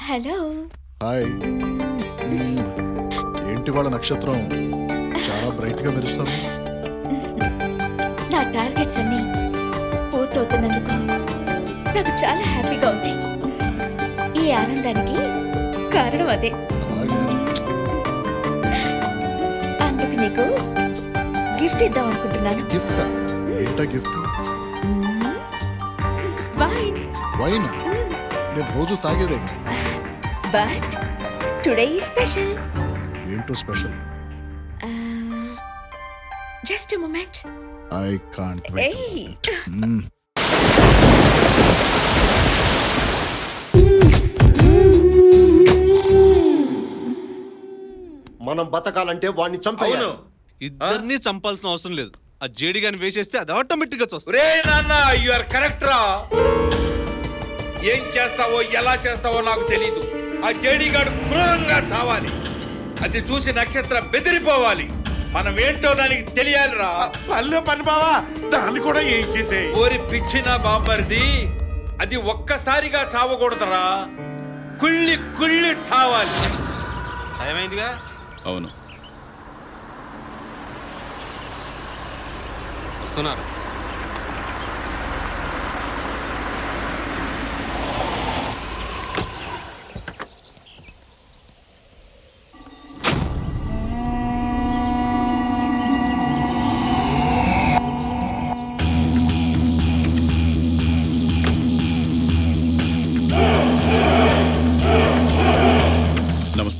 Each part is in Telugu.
హలో. హాయ్. మ్మ్. ఏంటి వాళ్ళ నక్షత్రం? చాలా బ్రైట్గా మెరుస్తుంది. నా టార్గెట్స్ అన్ని పూర్తవుతున్నందుకు నాకు చాలా హ్యాపీగా ఉంది. ఈ ఆనందానికి కారణం అదే. అలాగే. అందుకు నీకు గిఫ్ట్ ఇద్దాం అనుకుంటున్నాను. గిఫ్ట్? ఏంటా గిఫ్ట్? వైన్ వైన్ నేను రోజు తాగేదే. బట్ టుడే స్పెషల్ ఏంటో special just moment I can't ఏయ్ మనం బతకాలంటే వాడిని అవును. చంపేయాలి ఇద్దరిని చంపాల్సిన అవసరం లేదు. ఆ జేడి గాని వేసేస్తే అది ఆటోమేటిక్గా వస్తుంది రే నాన్న యు ఆర్ కరెక్ట్ రా. ఏం చేస్తావో ఎలా చేస్తావో నాకు తెలీదు. ఆ జేడీగాడు క్రూరంగా చావాలి. అది చూసి నక్షత్రం బెదిరిపోవాలి. మనం ఏంటో దానికి తెలియాలిరా. పల్లె పని బావా దాన్ని కూడా ఏం చేసే ఓరి పిచ్చిన బాంబర్ది అది ఒక్కసారిగా చావకూడదురా. కుళ్ళి కుళ్ళి చావాలి. ఏమైందిగా అవును. వస్తున్నారు.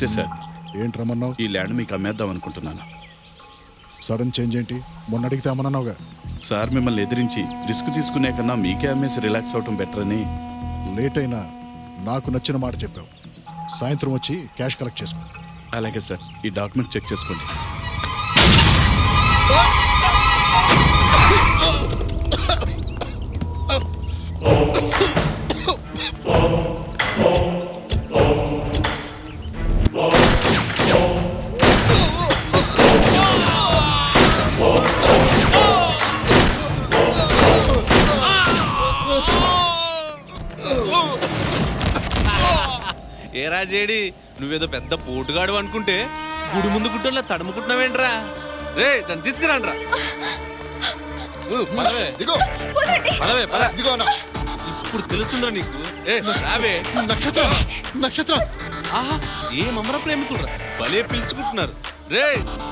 నమస్తే సార్. ఏంటి రమ్మన్నావు? ఈ ల్యాండ్ మీకు అమ్మేద్దాం అనుకుంటున్నాను. సడన్ చేంజ్ ఏంటి? మొన్న అడిగితే అమ్మన్నావుగా సార్ మిమ్మల్ని ఎదిరించి రిస్క్ తీసుకునే కన్నా మీకే అమ్మేసి రిలాక్స్ అవటం బెటర్ అని. లేట్ అయినా నాకు నచ్చిన మాట చెప్పావు. సాయంత్రం వచ్చి క్యాష్ కలెక్ట్ చేసుకో. అలాగే సార్. ఈ డాక్యుమెంట్ చెక్ చేసుకోండి. ఏరా జేడి నువ్వేదో పెద్ద పోటుగాడు అనుకుంటే గుడి ముందు గుట్టంలో తడుముకుంటున్నావేంట్రా? రే దాన్ని తీసుకురాండ్రా. పదవే దిగో. పదవే పద. దిగో అన్న. ఇప్పుడు తెలుస్తుందిరా నీకు. ఏ రావే. నక్షత్రం నక్షత్రం. ఆహా ఏ మమర ప్రేమికుడురా? భలే పిలుచుకుంటున్నారు. రే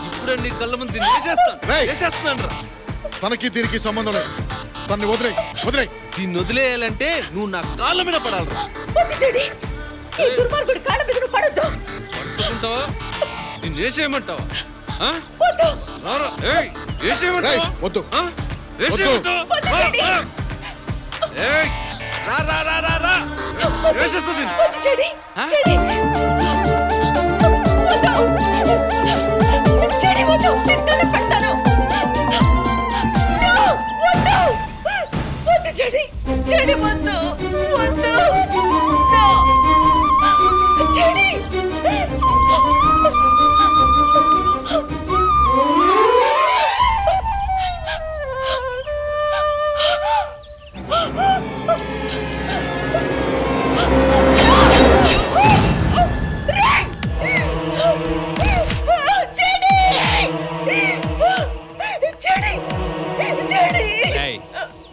ఇప్పుడు నీ కళ్ళ ముందు దీన్ని వేసేస్తాను. రేయ్. వేసేస్తున్నాను రా తనకి దీనికి సంబంధం లేదు. తన్ని వదిలే వదిలే దీన్ని వదిలేయాలంటే నువ్వు నా కాళ్ళ మీద వద్దు చెడి ఈ దుర్మార్గుడి కాళ్ళ మీద నువ్వు పడొద్దు పట్టుకుంటావా దీన్ని వేసేయమంటావా ఆ? వద్దు రారా ఏయ్ వేసేయమంటావా రేయ్, వద్దు. ఆ? వేసేయమంటావా? వద్దు, రా, చెడి. రా. ఏయ్ రా రా రా రా రా వేసేస్తుంది వద్దు చెడి ఆ? చెడి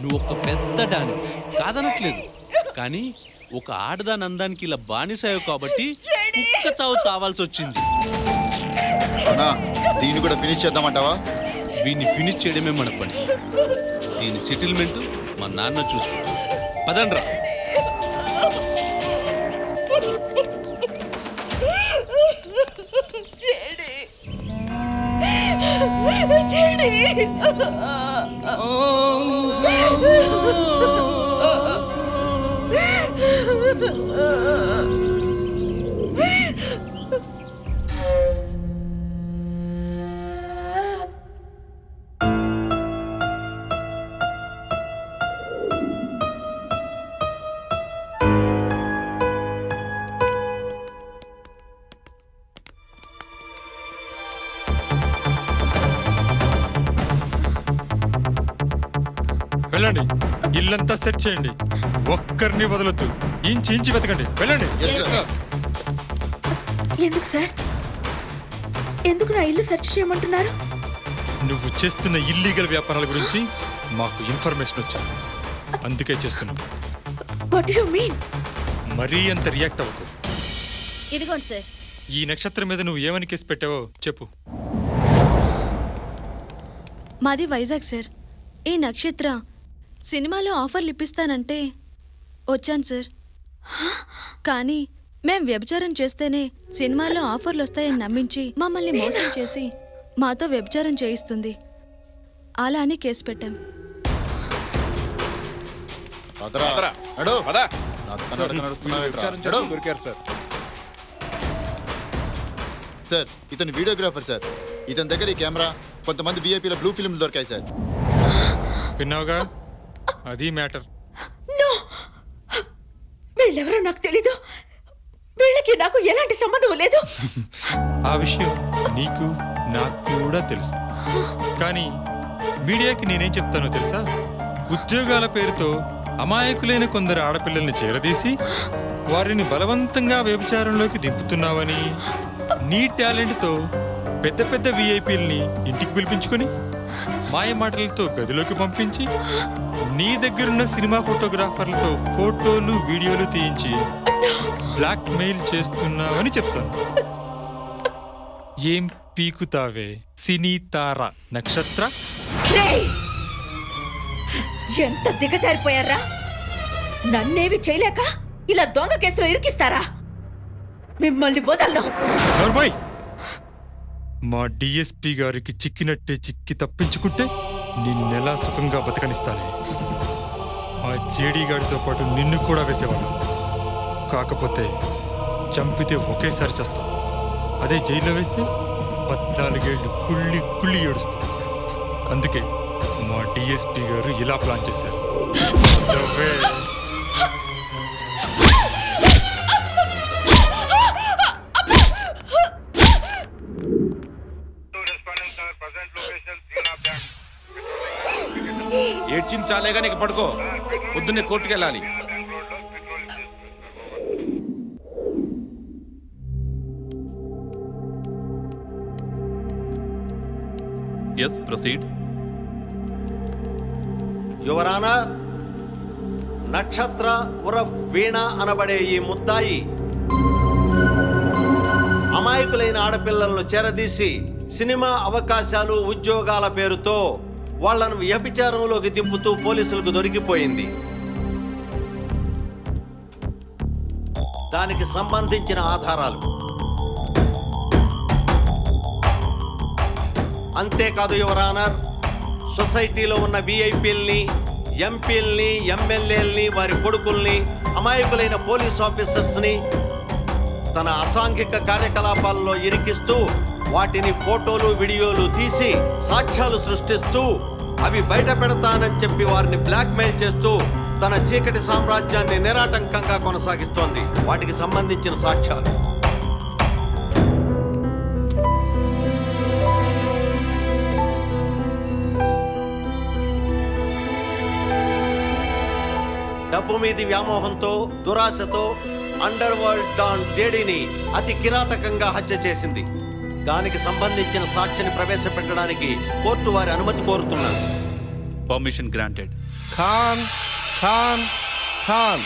నువ్వు ఒక పెద్ద డాని. కాదనట్లేదు. కానీ ఒక ఆడదాని అందానికి ఇలా బానిసాయవు కాబట్టి కుక్క చావు చావాల్సి వచ్చింది అన్నా దీన్ని కూడా ఫినిష్ చేద్దామంటావా? వీడిని ఫినిష్ చేయడమే మన పని. దీని సెటిల్మెంట్ మా నాన్న చూసుకుంటారు పదండ్రా. చెడి చెడి వెళ్ళండి ఇల్లంతా సెట్ చేయండి. ఒక్కరిని వదలొద్దు. ఇంచి ఇంచి వెతకండి. వెళ్ళండి. ఎందుకు సార్ ఎందుకు నా ఇల్లు సెర్చ్ చేయమంటున్నారు? నువ్వు చేస్తున్న ఇల్లీగల్ వ్యాపారాల గురించి మాకు ఇన్ఫర్మేషన్ వచ్చింది అందుకే చేస్తున్నాం. వాట్ యు మీన్ మరీ అంత రియాక్ట్ అవ్వకు. ఇదిగోండి సార్ ఈ నక్షత్రం మీద నువ్వు ఏమని కేసు పెట్టావో చెప్పు. మాది వైజాగ్ సార్ ఈ నక్షత్ర సినిమాలో ఆఫర్లు ఇప్పిస్తానంటే వచ్చాను సార్. కానీ మేం వ్యభిచారం చేస్తేనే సినిమాలో ఆఫర్లు వస్తాయని నమ్మించి మమ్మల్ని మోసం చేసి మాతో వ్యభిచారం చేయిస్తుంది. అలా అని కేసు పెట్టాం. సార్ సార్ ఇతను వీడియోగ్రాఫర్ సార్. ఇతని దగ్గర ఈ కెమెరా కొంతమంది విఐపీల బ్లూ ఫిల్మ్లు దొరికాయి సార్. విన్నావుగా? అది మ్యాటర్. నో! వీళ్ళెవరో నాకు తెలీదు. వీళ్ళకి నాకు ఎలాంటి సంబంధం లేదు. ఆ విషయం నీకు నాకు కూడా తెలుసు. కానీ మీడియాకి నేనేం చెప్తానో తెలుసా? ఉద్యోగాల పేరుతో అమాయకులైన కొందరు ఆడపిల్లల్ని చేరదీసి వారిని బలవంతంగా వ్యభిచారంలోకి దింపుతున్నావని నీ టాలెంట్తో పెద్ద పెద్ద విఐపీల్ని ఇంటికి పిలిపించుకొని మాయ మాటలతో గదిలోకి పంపించి నీ దగ్గరున్న సినిమా ఫోటోగ్రాఫర్లతో ఫోటోలు వీడియోలు తీయించి బ్లాక్ మెయిల్ చేస్తున్నావని చెప్తాను. ఏం పీకుతావే? సినీ తార నక్షత్ర! ఎంత దిగజారిపోయారా నన్నేవి చేయలేక ఇలా దొంగ కేసులో ఇరికిస్తారా? మిమ్మల్ని వదలను. మా డిఎస్పి గారికి చిక్కినట్టే చిక్కి తప్పించుకుంటే నిన్నెలా సుఖంగా బతకనిస్తానే ఆ జేడీ గాడితో పాటు నిన్ను కూడా వేసేవాడు కాకపోతే చంపితే ఒకేసారి చేస్తాం. అదే జైల్లో వేస్తే పద్నాలుగేళ్ళు కుళ్ళి కుళ్ళి ఏడుస్తాం. అందుకే మా డిఎస్పి గారు ఇలా ప్లాన్ చేశారు. ఏడ్చింది చాలేగా నీకు పడుకో. పొద్దున్నే కోర్టుకు వెళ్ళాలి ఎస్ ప్రొసీడ్ యువరానా నక్షత్ర ఉరఫ్ వీణ అనబడే ఈ ముద్దాయి అమాయకులైన ఆడపిల్లలను చేరదీసి సినిమా అవకాశాలు ఉద్యోగాల పేరుతో వాళ్ళను వ్యభిచారంలోకి దింపుతూ పోలీసులకు దొరికిపోయింది. దానికి సంబంధించిన ఆధారాలు. అంతేకాదు యువరానర్ సొసైటీలో ఉన్న విఐపీల్ని ఎంపీల్ని ఎమ్మెల్యేల్ని వారి కొడుకుల్ని అమాయకులైన పోలీస్ ఆఫీసర్స్ని తన అసాంఘిక కార్యకలాపాల్లో ఇరికిస్తూ వాటిని ఫోటోలు వీడియోలు తీసి సాక్ష్యాలు సృష్టిస్తూ అవి బయట పెడతానని చెప్పి వారిని బ్లాక్మెయిల్ చేస్తూ తన చీకటి సామ్రాజ్యాన్ని నిరాటంకంగా కొనసాగిస్తోంది. వాటికి సంబంధించిన సాక్ష్యాలు. డబ్బు మీది వ్యామోహంతో దురాశతో అండర్ వరల్డ్ డాన్ జేడీని అతి కిరాతకంగా హత్య చేసింది. దానికి సంబంధించిన సాక్ష్యాన్ని ప్రవేశపెట్టడానికి కోర్టు వారి అనుమతి కోరుతున్నారు. Permission granted Khan Khan Khan.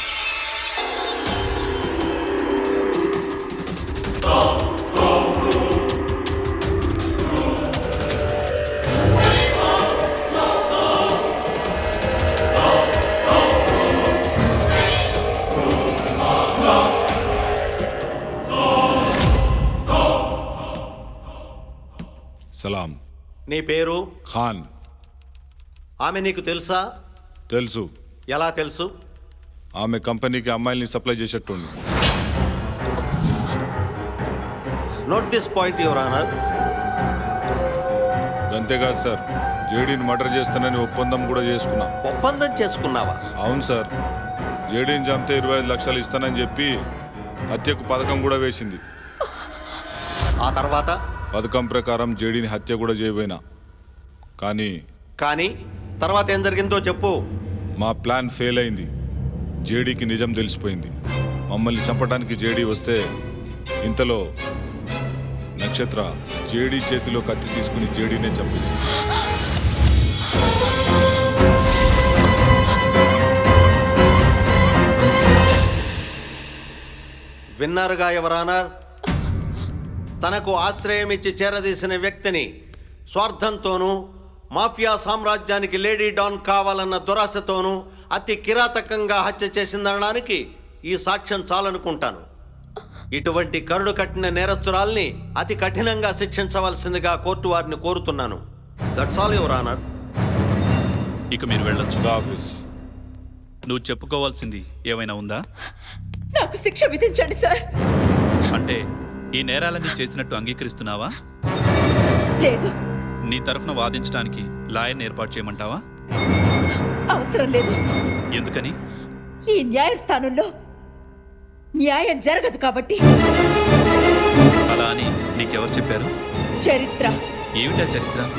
నీ పేరు? ఖాన్. ఆమె నీకు తెలుసా? తెలుసు. ఎలా తెలుసు? ఆమె కంపెనీకి అమ్మాయిల్ని supply చేసేట్టుంది note this point your honour అంతేకాదు సార్ జేడీని మర్డర్ చేస్తానని ఒప్పందం కూడా చేసుకున్నా. ఒప్పందం చేసుకున్నావా? అవును సార్ జేడీని చంపితే ఇరవై ఐదు లక్షలు ఇస్తానని చెప్పి హత్యకు పథకం కూడా వేసింది. ఆ తర్వాత? పథకం ప్రకారం జేడీని హత్య కూడా చేయబోయినా. కానీ కానీ తర్వాత ఏం జరిగిందో చెప్పు. మా ప్లాన్ ఫెయిల్ అయింది. జేడీకి నిజం తెలిసిపోయింది. మమ్మల్ని చంపడానికి జేడీ వస్తే ఇంతలో నక్షత్ర జేడీ చేతిలో కత్తి తీసుకుని జేడీనే చంపేసింది. విన్నారుగా ఎవరానర్ తనకు ఆశ్రయం ఇచ్చి చేరదీసిన వ్యక్తిని స్వార్థంతోనూ మాఫియా సామ్రాజ్యానికి లేడీ డాన్ కావాలన్న దురాశతోనూ అతి కిరాతకంగా హత్య చేసిందనడానికి ఈ సాక్ష్యం చాలనుకుంటాను. ఇటువంటి కరుడు కట్టిన నేరస్తురాల్ని అతి కఠినంగా శిక్షించవలసిందిగా కోర్టు వారిని కోరుతున్నాను. దట్స్ ఆల్ యువర్ ఆనర్ ఇక మీరు వెళ్ళొచ్చు. ఆఫీస్ నువ్వు చెప్పుకోవాల్సింది ఏమైనా ఉందా? నాకు శిక్ష విధించండి సార్. అంటే ఈ నేరాలన్నీ చేసినట్టు అంగీకరిస్తున్నావా? లేదు. నీ తరఫున వాదించడానికి లాయర్ని ఏర్పాటు చేయమంటావా? అవసరం లేదు. ఎందుకని? ఈ న్యాయస్థానంలో న్యాయం జరగదు కాబట్టి. అలా అని నీకెవరు చెప్పారు? చరిత్ర. ఏమిటా చరిత్ర?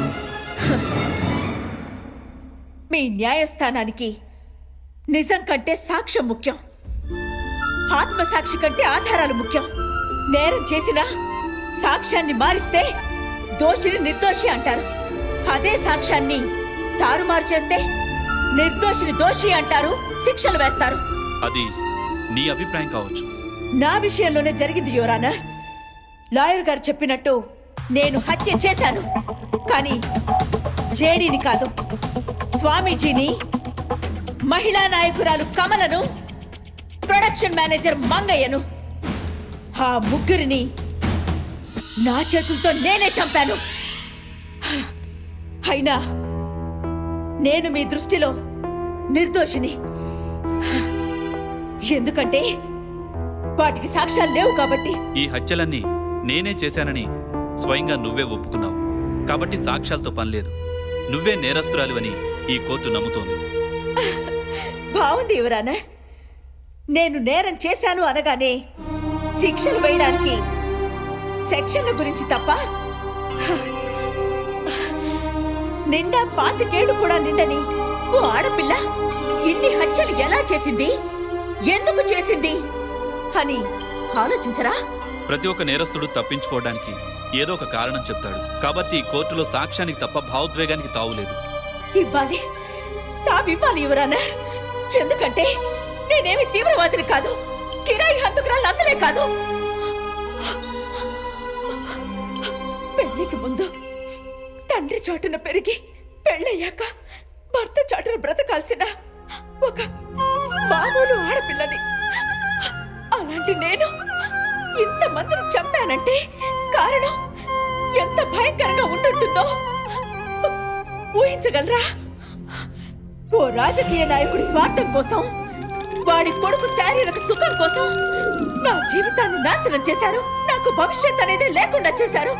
మీ న్యాయస్థానానికి నిజం కంటే సాక్ష్యం ముఖ్యం. ఆత్మసాక్షి కంటే ఆధారాలు ముఖ్యం. నేరం చేసిన సాక్ష్యాన్ని మారిస్తే దోషిని నిర్దోషి అంటారు. అదే సాక్ష్యాన్ని తారుమారు చేస్తే నిర్దోషిని దోషి అంటారు శిక్షలు వేస్తారు. అది నీ అభిప్రాయం కావచ్చు. నా విషయంలోనే జరిగింది యువరానర్ లాయర్ గారు చెప్పినట్టు నేను హత్య చేశాను. కానీ జేడీని కాదు స్వామీజీని మహిళా నాయకురాలు కమలను ప్రొడక్షన్ మేనేజర్ మంగయ్యను ఆ ముగ్గురిని నా చేతులతో నేనే చంపాను. అయినా నేను మీ దృష్టిలో నిర్దోషిని. ఎందుకంటే వాటికి సాక్ష్యాలు లేవు కాబట్టి. ఈ హత్యలన్నీ నేనే చేశానని స్వయంగా నువ్వే ఒప్పుకున్నావు. కాబట్టి సాక్ష్యాలతో పనిలేదు నువ్వే నేరస్తురాలివని ఈ కోర్టు నమ్ముతోంది. బాగుంది యువరానా. నేను నేరం చేశాను అనగానే శిక్షలు వేయడానికి సెక్షన్ల గురించి తప్ప? నిండా పాతికేళ్ళు కూడా నిండని ఓ ఆడపిల్ల ఇన్ని హత్యలు ఎలా చేసింది? ఎందుకు చేసింది? అని ఆలోచించరా? ప్రతి ఒక్క నేరస్తుడు తప్పించుకోవడానికి ఏదో ఒక కారణం చెప్తాడు. కాబట్టి ఈ కోర్టులో సాక్ష్యానికి తప్ప భావోద్వేగానికి తావులేదు ఇవ్వాలి. తావివ్వాలి యువరానా ఎందుకంటే నేనేమి తీవ్రవాదిని కాదు. కిరాయి హంతకురాలు అసలే కాదు. పెళ్ళికి ముందు తండ్రి చాటున పెరిగి పెళ్ళయ్యాక భర్త చాటున బ్రతకాల్సిన ఒక మామూలు ఆడపిల్లని. అలాంటి నేను ఇంతమందిని చంపానంటే కారణం ఎంత భయంకరంగా ఉండుంటుందో ఊహించగలరా? ఓ రాజకీయ నాయకుడి స్వార్థం కోసం వాడి కొడుకు శారీరక సుఖం కోసం నా జీవితాన్ని నాశనం చేశారు. నాకు భవిష్యత్ అనేది లేకుండా చేశారు.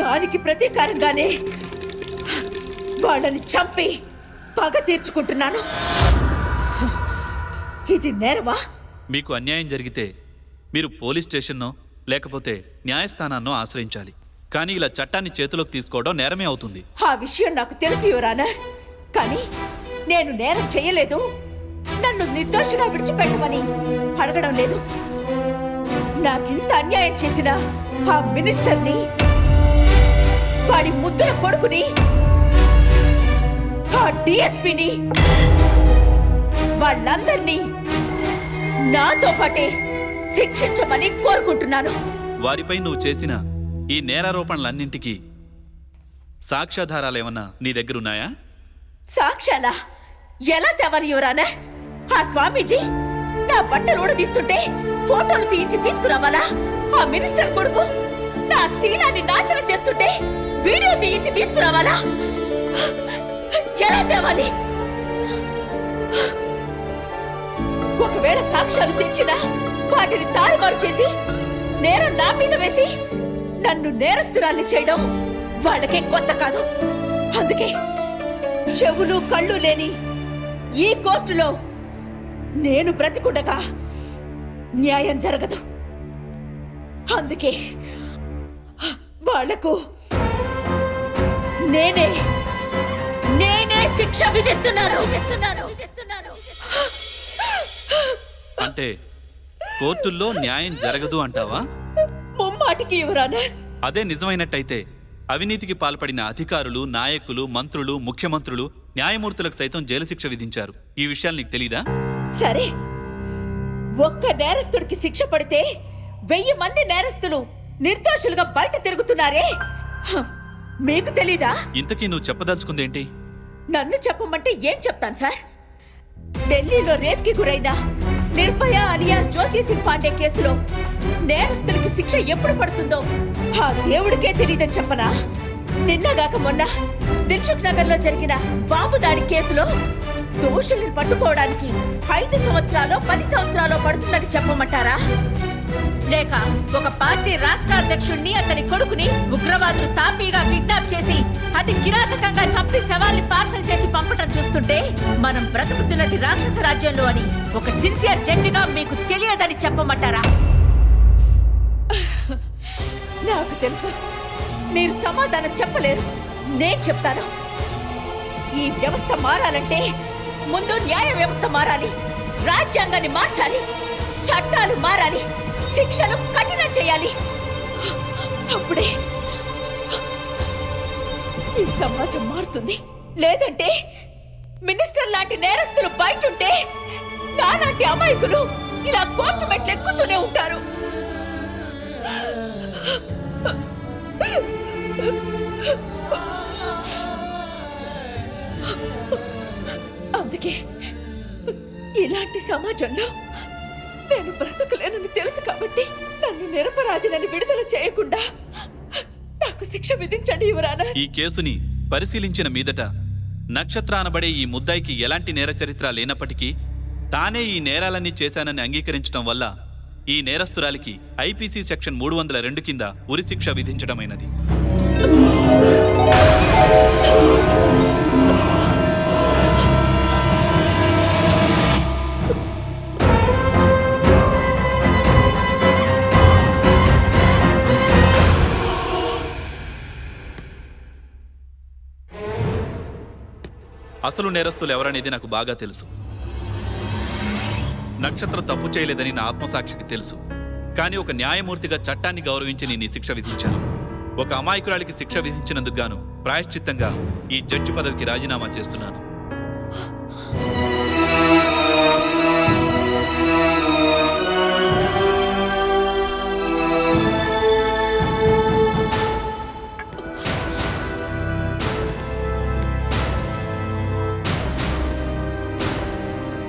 దానికి ప్రతీకారంగానే వాళ్ళని చంపి పగ తీర్చుకుంటున్నాను. ఇది నేరమా? మీకు అన్యాయం జరిగితే మీరు పోలీస్ స్టేషన్నో లేకపోతే న్యాయస్థానాన్నో ఆశ్రయించాలి. కానీ ఇలా చట్టాన్ని చేతిలోకి తీసుకోవడం నేరమే అవుతుంది. ఆ విషయం నాకు తెలుసు యువరానా కానీ నేను నేరం చేయలేదు. నన్ను నిర్దోషిగా విడిచిపెట్టమని అడగడం లేదు. నాకింత అన్యాయం చేసిన ఆ మినిస్టర్ని వాడి ముద్దుల కొడుకుని ఆ డిఎస్పిని వాళ్ళందరినీ నాతో పాటే శిక్షించమని కోరుకుంటున్నాను. వారిపై నువ్వు చేసిన ఈ నేరారోపణలన్నింటికీ సాక్ష్యాధారాలేమన్నా నీ దగ్గరున్నాయా సాక్ష్యాల? ఎలా తేవాలి యువరానా ఆ స్వామీజీ నా బట్టలు ఊడదీస్తుంటే ఫోటోలు తీయించి తీసుకురావాలా? ఆ మినిస్టర్ కొడుకు నా శీలాన్ని నాశనం చేస్తుంటే వీడియో తీయించి తీసుకురావాలా? ఎలా తేవాలి? ఒకవేళ సాక్ష్యాలు తెచ్చినా వాటిని తారుమారు చేసి నేరం నా మీద వేసి నన్ను నేరస్తురాన్ని చేయడం వాళ్ళకే కొత్త కాదు. అందుకే చెవులు కళ్ళు లేని ఈ కోర్టులో నేను బ్రతికుండగా న్యాయం జరగదు. అందుకే వాళ్ళకు నేనే నేనే శిక్ష విధిస్తున్నాను. అంటే కోర్టుల్లో న్యాయం జరగదు అంటావా? ముమ్మాటికి యువరానర్ అదే నిజమైనట్టయితే అవినీతికి పాల్పడిన అధికారులు నాయకులు మంత్రులు ముఖ్యమంత్రులు న్యాయమూర్తులకు సైతం జైలు శిక్ష విధించారు. ఈ విషయాలు నీకు తెలీదా? సరే. ఒక్క నేరస్తుడికి శిక్ష పడితే వెయ్యి మంది నేరస్తులు నిర్దోషులుగా బయట తిరుగుతున్నారే. మీకు తెలీదా? ఇంతకీ నువ్వు చెప్పదలుచుకుందేంటి నన్ను చెప్పమంటే ఏం చెప్తాను సార్? ఢిల్లీలో రేప్కి గురైన నిర్భయ అలియా జ్యోతి సింగ్ పాండే కేసులో నేరస్తులకి శిక్ష ఎప్పుడు పడుతుందో ఆ దేవుడికే తెలియదని చెప్పనా? నిన్నగాక మొన్న దిల్సుఖ్ నగర్లో జరిగిన బాంబు దాడి కేసులో దోషుల్ని పట్టుకోవడానికి ఐదు సంవత్సరాలు పది సంవత్సరాలు పడుతుందని చెప్పమంటారా? లేక ఒక పార్టీ రాష్ట్ర అధ్యక్షుడిని అతని కొడుకుని ఉగ్రవాదులు తాపీగా కిడ్నాప్ చేసి అతి కిరాతకంగా చంపి శవాల్ని పార్సల్ చేసి పంపటం చూస్తుంటే మనం బ్రతుకుతున్నది రాక్షస రాజ్యంలో అని ఒక సిన్సియర్ జడ్జిగా మీకు తెలియదని చెప్పమంటారా? నాకు తెలుసు. మీరు సమాధానం చెప్పలేరు. నేను చెప్తాను. ఈ వ్యవస్థ మారాలంటే ముందు న్యాయ వ్యవస్థ మారాలి. రాజ్యాంగాన్ని మార్చాలి. చట్టాలు మారాలి. శిక్షలు కఠినం చేయాలి. అప్పుడే ఈ సమాజం మారుతుంది. లేదంటే మినిస్టర్ లాంటి నేరస్తులు బయటుంటే నాలాంటి అమాయకులు ఇలా కోర్టు మెట్లు ఎక్కుతూనే ఉంటారు. అందుకే ఇలాంటి సమాజంలో నేను బ్రతకలేనని తెలుసు కాబట్టి నన్ను నిరపరాధినని విడుదల చేయకుండా నాకు శిక్ష విధించండి యువరానా. ఈ కేసుని పరిశీలించిన మీదట నక్షత్ర అనబడే ఈ ముద్దాయికి ఎలాంటి నేర చరిత్ర లేనప్పటికీ తానే ఈ నేరాలన్నీ చేశానని అంగీకరించడం వల్ల ఈ నేరస్తురాలికి ఐపీసీ సెక్షన్ మూడు వందల రెండు కింద ఉరిశిక్ష విధించడమైనది. అసలు నేరస్తులు ఎవరనేది నాకు బాగా తెలుసు. నక్షత్ర తప్పు చేయలేదని నా ఆత్మసాక్షికి తెలుసు. కానీ ఒక న్యాయమూర్తిగా చట్టాన్ని గౌరవించి నేను శిక్ష విధించాను. ఒక అమాయకురాలికి శిక్ష విధించినందుకు గాను ప్రాయశ్చిత్తంగా ఈ జడ్జి పదవికి రాజీనామా చేస్తున్నాను.